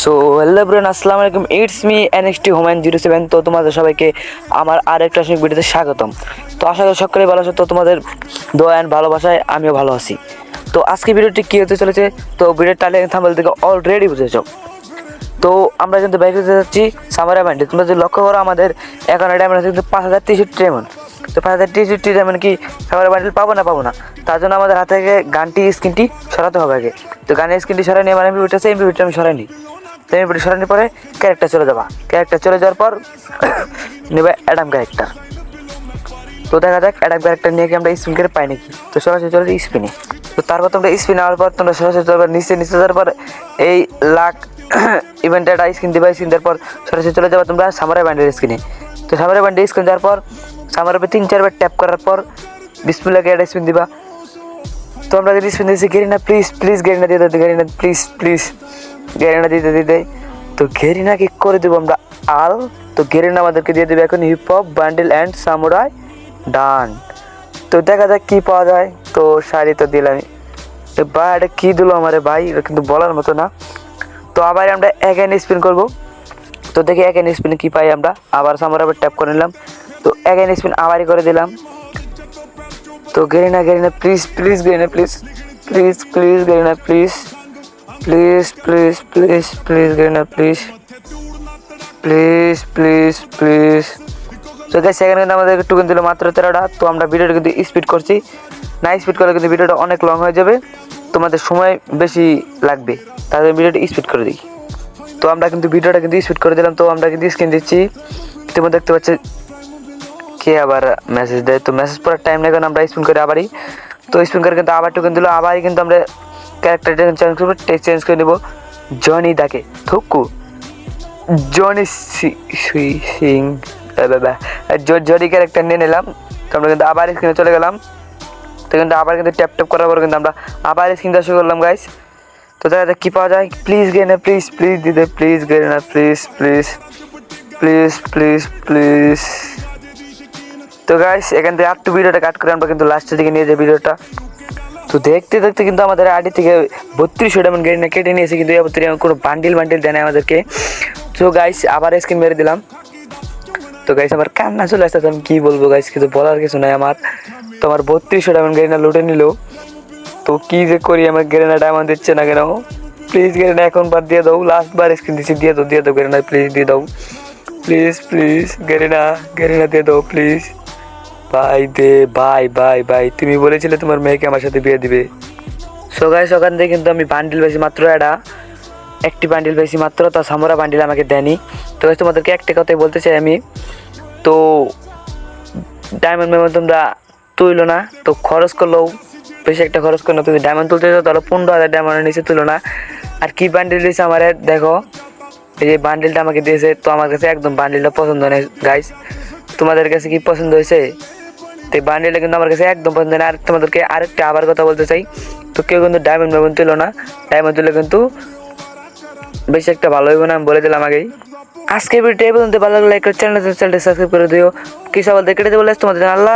So hello brain আসসালামু আলাইকুম। It's me NXT হোমেন জিরো সেভেন তো তোমাদের সবাইকে আমার আর একটা সঙ্গে ভিডিওতে স্বাগতম। তো আশা করি সকলেই ভালো আছো, তো তোমাদের দোয়া অ্যান্ড ভালোবাসায় আমিও ভালো আছি। তো আজকে ভিডিওটি কী হতে চলেছে? তো ভিডিওর টালে থাম্বেল থেকে অলরেডি বুঝেছ তো আমরা কিন্তু বাইক যেতে যাচ্ছি সামারা ব্যান্ডে তোমরা যদি লক্ষ্য করো, আমাদের এখন ডায়মন্ড আছে, কিন্তু পাঁচ হাজার তিরিশ ডায়মন্ড তো পাঁচ হাজার টিশার্ট ডায়মন্ড কি সামারা ব্যান্ডেল পাবো না পাবো না? তার জন্য আমাদের হাতে থেকে গানটি স্ক্রিনটি সরাতে হবে আগে। তো গানের স্ক্রিনটি সরাই নিয়ে আমার এমপি এমপিটা আছে এমপিটা আমি সরাই নিই তো এমপিটি সরানোর পরে ক্যারেক্টার চলে যাবা। ক্যারেক্টার চলে যাওয়ার পর নেবে অ্যাডাম ক্যারেক্টার তো দেখা যাক অ্যাডাম ক্যারেক্টার নিয়ে কি আমরা স্পিন করে পাই নাকি। তো সরাসরি চলে যাই স্পিনে তো তারপর তোমরা স্পিন নেওয়ার পর তোমরা সরাসরি চলে নিচে নিচে যাওয়ার পর এই লাখ ইভেন্টে একটা স্ক্রিন দিবা স্ক্রিন দেওয়ার পর সরাসরি চলে যাবে তোমরা সামারে ব্যান্ডের স্ক্রিনে তো সামারে ব্যান্ডের স্ক্রিন যাওয়ার পর সামার উপরে তিন, চারবার ট্যাপ করার পর ডিসপ্লেকে একটা স্পিন দিবা। তো আমরা যদি স্পিন দিয়েছি গেরিনা প্লিজ প্লিজ গেরিনা দিয়ে দিতে গেরিনা প্লিজ প্লিজ গেরিনা দিতে দিতে তো গেরিনাকে করে দেবো আমরা আল। তো গেরিনা আমাদেরকে দিয়ে দেবে এখন hip hop bundle and samurai done তো দেখা যাক কী পাওয়া যায়। তো শাড়ি তো দিলামই তো ভাই, এটা কী দিল আমারে ভাই? এটা কিন্তু বলার মতো না। তো আবার আমরা এক স্পিন করব। তো দেখি এন স্পিনে কী পাই আমরা। আবার সামর আবার ট্যাপ করে নিলাম। তো এন স্পিন আবারই করে দিলাম। তো Garena Garena please please Garena please please please Garena please please please please please Garena please please please please তো গাইস সেখানে কিন্তু আমাদের টোকেন দিল মাত্র তেরোটা। তো আমরা ভিডিওটা কিন্তু স্পিড করছি। না স্পিড করলে কিন্তু ভিডিওটা অনেক লং হয়ে যাবে। তোমাদের সময় বেশি লাগবে। তাদের ভিডিওটা স্পিড করে দিই তো আমরা কিন্তু ভিডিওটা কিন্তু স্পিড করে দিলাম। তো আমরা কিন্তু স্ক্রিন দিচ্ছি। তোমরা দেখতে পাচ্ছি কে আবার মেসেজ দেয়? তো মেসেজ পড়ার টাইম কারণ আমরা স্পিন করে আবারই। তো স্পিন করে কিন্তু আবার টোকেন দিল, আবারই কিন্তু আমরা ক্যারেক্টারটা চেঞ্জ করব চেঞ্জ করে নেব। জনি দাকে, থুকু। জনি সি- জরি ক্যারেক্টার নিয়ে নিলাম, তো আমরা কিন্তু আবার স্ক্রিনে চলে গেলাম। তো কিন্তু আবার কিন্তু ট্যাপ ট্যাপ করার পর কিন্তু আমরা আবার স্ক্রিন শুরু করলাম গাইস তো দেখা কী পাওয়া যায়। প্লিজ গে না প্লিজ প্লিজ দিদি please Garena please please please please please তো গাইস এখান থেকে আটটু ভিডিওটা কাট করে আমরা কিন্তু লাস্টের দিকে নিয়ে যাই ভিডিওটা তো দেখতে দেখতে কিন্তু আমাদের আইডি থেকে বত্রিশশো ডায়মন্ড গাড়ি না কেটে নিয়েছে, কিন্তু এবার থেকে কোনো বান্ডিল বান্ডিল দেয় না আমাদেরকে। তো গাইস আবার স্ক্রিন মেরে দিলাম। তো গাইস আমার কান্না চলে আসছে তো আমি কী বলব গাইস কিছু বলার কিছু নাই আমার। তো আমার বত্রিশশো ডায়মন্ড গাড়ি না লুটে নিল। তো কী যে করি, আমার গেরেনা ডায়মন্ড দিচ্ছে না কেন? প্লিজ গেরেনা এখন বার দিয়ে দাও লাস্ট বার স্ক্রিন দিচ্ছি দিয়ে দাও দিয়ে দাও গেরেনা প্লিজ দিয়ে দাও। প্লিজ প্লিজ গেরেনা গেরেনা দিয়ে দাও প্লিজ ভাই দে ভাই ভাই ভাই তুমি বলেছিলে তোমার মেয়েকে আমার সাথে বিয়ে দিবে। সকাল সকাল থেকে কিন্তু আমি বান্ডিল পেয়েছি মাত্র এটা একটি বান্ডিল পেয়েছি মাত্র, তা সামরা বান্ডিল আমাকে দেয়নি। তো তোমাদেরকে একটা কথাই বলতে চাই আমি। তো ডায়মন্ড মেমো তোমরা তুইলো না, তো খরচ করলেও বেশি একটা খরচ করল তুমি ডায়মন্ড তুলতে চাও, তাহলে পনেরো হাজার ডায়মন্ডের নিচে তুলো না। আর কি বান্ডিল দিয়েছে আমার, দেখো, এই যে বান্ডিলটা আমাকে দিয়েছে, তো আমার কাছে একদম বান্ডিলটা পছন্দ নেই। গাইস তোমাদের কাছে কি পছন্দ হয়েছে? তো এই বান্ডিলটা কিন্তু আমার কাছে একদম পছন্দ না। আর তোমাদেরকে আরেকটা আবার কথা বলতে চাই। তো কেউ কিন্তু ডায়মন্ড মেমন তুলো না। ডায়মন্ড তুলে কিন্তু বেশি একটা ভালো হইব না, আমি বলে দিলাম আগেই। আজকে ভিডিওটা পর্যন্ত। ভালো লাগলে লাইক করে চ্যানেল চ্যানেলটি সাবস্ক্রাইব করে দিও। কি আবার দেখে বলে তোমাদের আল্লাহ